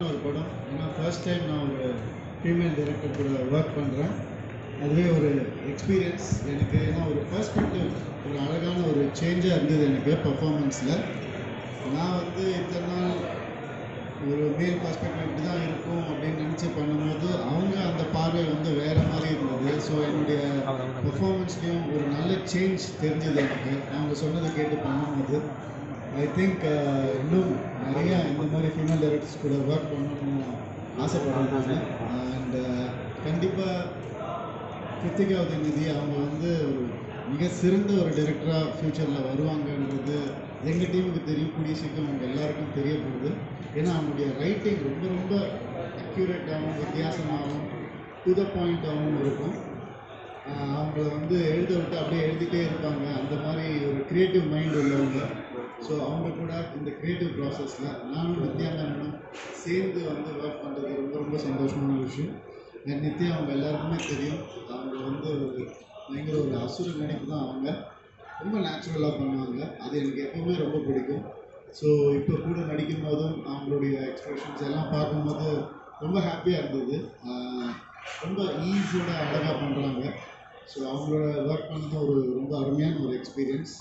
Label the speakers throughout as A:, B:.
A: First time நான் ஒரு female director கூட ஒர்க் பண்ணுறேன் அதுவே ஒரு எக்ஸ்பீரியன்ஸ் எனக்கு. ஏன்னா ஒரு பெர்ஸ்பெக்டிவ் ஒரு அழகான ஒரு சேஞ்சாக இருந்தது எனக்கு பர்ஃபார்மன்ஸில் நான் வந்து இத்தனை நாள் ஒரு மேல் பர்ஸ்பெக்டிவ் இப்படி தான் இருக்கும் அப்படின்னு நினச்சி பண்ணும்போது அவங்க அந்த பார்வை வந்து வேறு மாதிரி இருந்தது. ஸோ என்னுடைய பெர்ஃபார்மன்ஸ்லேயும் ஒரு நல்ல சேஞ்ச் தெரிஞ்சது எனக்கு. அவங்க சொன்னதை கேட்டு பண்ணும்போது ஐ திங்க் இன்னும் ஃபீமேல் கூட ஒர்க் பண்ணணும்னு ஆசைப்படுறாங்க. அண்ட் uh, கண்டிப்பாக கிருத்திகா உதயநிதி அவங்க வந்து ஒரு மிக சிறந்த ஒரு டைரக்டராக ஃப்யூச்சரில் வருவாங்கன்றது எங்கள் டீமுக்கு தெரியும் கூடிய சீக்கிரம் அவங்க எல்லாருக்கும் தெரிய போகுது ஏன்னா அவங்களுடைய ரைட்டிங் ரொம்ப ரொம்ப அக்யூரேட்டாகவும் வித்தியாசமாகவும் டு த பாயிண்ட்டாகவும் இருக்கும். அவங்கள வந்து எழுத விட்டு அப்படியே எழுதிட்டே இருப்பாங்க. அந்த மாதிரி ஒரு க்ரியேட்டிவ் மைண்ட் உள்ளவங்க. ஸோ அவங்க கூட இந்த க்ரியேட்டிவ் ப்ராசஸில் நானும் நித்யா மேடம் சேர்ந்து வந்து ஒர்க் பண்ணுறது ரொம்ப ரொம்ப சந்தோஷமான விஷயம். எனக்கு நித்யா அவங்க எல்லாருக்குமே தெரியும். அவங்க வந்து ஒரு பயங்கர ஒரு அசுர நினைப்பு தான் அவங்க. ரொம்ப நேச்சுரலாக பண்ணுவாங்க. அது எனக்கு எப்பவுமே ரொம்ப பிடிக்கும். ஸோ இப்போ கூட நடிக்கும் போதும் அவங்களுடைய எக்ஸ்பிரஷன்ஸ் எல்லாம் பார்க்கும்போது ரொம்ப ஹாப்பியாக இருந்தது. ரொம்ப ஈஸியோட அழகாக பண்ணுறாங்க ஸோ அவங்களோட ஒர்க் பண்ணது ஒரு ரொம்ப அருமையான ஒரு எக்ஸ்பீரியன்ஸ்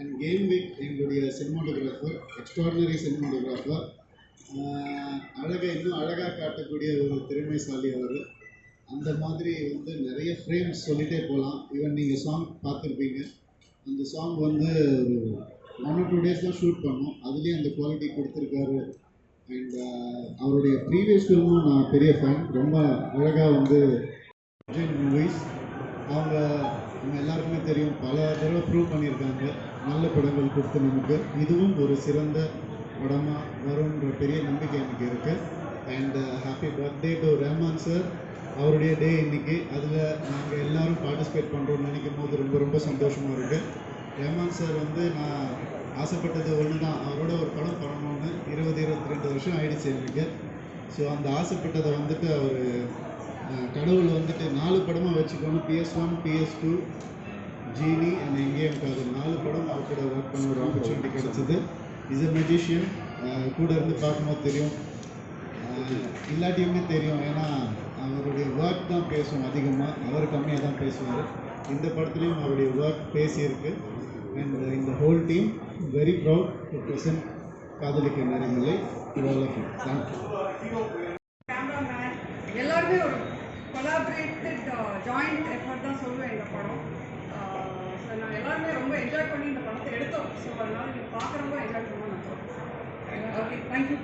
A: அண்ட் கேம் வீக் எங்களுடைய சினிமாட்டோகிராஃபர் எக்ஸ்ட்ராடினரி சினிமாட்டோகிராஃபர் அழகை இன்னும் அழகாக காட்டக்கூடிய ஒரு திறமைசாலி அவர். அந்த மாதிரி வந்து நிறைய ஃப்ரேம்ஸ் சொல்லிகிட்டே போகலாம். ஈவன் நீங்கள் சாங் பார்த்துருப்பீங்க. அந்த சாங் வந்து ஒரு ஒன் ஆர் டூ டேஸ் தான் ஷூட் பண்ணோம். அதுலேயும் அந்த குவாலிட்டி கொடுத்துருக்காரு. அண்ட் அவருடைய ப்ரீவியஸ் ஃபில்மும் நான் பெரிய ஃபேன் ரொம்ப அழகாக வந்து விஜய் மூவிஸ் அவங்க நம்ம எல்லாருக்குமே தெரியும் பல தடவை ப்ரூவ் பண்ணியிருக்காங்க நல்ல படங்கள் கொடுத்து நமக்கு. இதுவும் ஒரு சிறந்த படமாக வரும்ன்ற பெரிய நம்பிக்கை எனக்கு இருக்குது and happy birthday to Rahman sir அவருடைய டே இன்னைக்கு. அதில் நாங்கள் எல்லோரும் பார்ட்டிசிபேட் பண்ணுறோம்னு நினைக்கும் போது ரொம்ப ரொம்ப சந்தோஷமாக இருக்குது ரஹ்மான் சார் வந்து நான் ஆசைப்பட்டது ஒன்று தான் அவரோட ஒரு படம் பண்ணணும்னு இருபது இருபத்தி ரெண்டு வருஷம் ஆயிடுச்சு எனக்கு. ஸோ அந்த ஆசைப்பட்டதை வந்துட்டு அவர் கடவுள் வந்துட்டு நாலு படமாக வச்சுக்கணும் PS one PS two Genie and எங்கேயும் இருக்காது நாலு படம் அவர் கூட ஒர்க் பண்ண ஒரு ஆப்பர்ச்சுனிட்டி கிடச்சிது. இஸ் எ மெஜிஷியன் கூட இருந்து பார்க்கும்போது தெரியும். இல்லாட்டியுமே தெரியும். ஏன்னா அவருடைய ஒர்க் தான் பேசும் அதிகமாக அவர் கம்மியாக தான் பேசுவார். இந்த படத்துலேயும் அவருடைய ஒர்க் பேசியிருக்கு. அண்ட் இந்த whole team very proud to present Kadhalikka நேரங்களை தேங்க்யூ
B: எல்லாருமே ஒரு கொலாபரேட்டட் ஜாயிண்ட் எஃபர்ட் தான் சொல்லுவேன் இந்த படம். ஸோ நான் எல்லாருமே ரொம்ப என்ஜாய் பண்ணி இந்த படத்தை எடுத்தோம். ஸோ அதனால நீங்கள் பார்க்குறவங்க என்ஜாய் பண்ணணும் நான் ஓகே தேங்க்யூ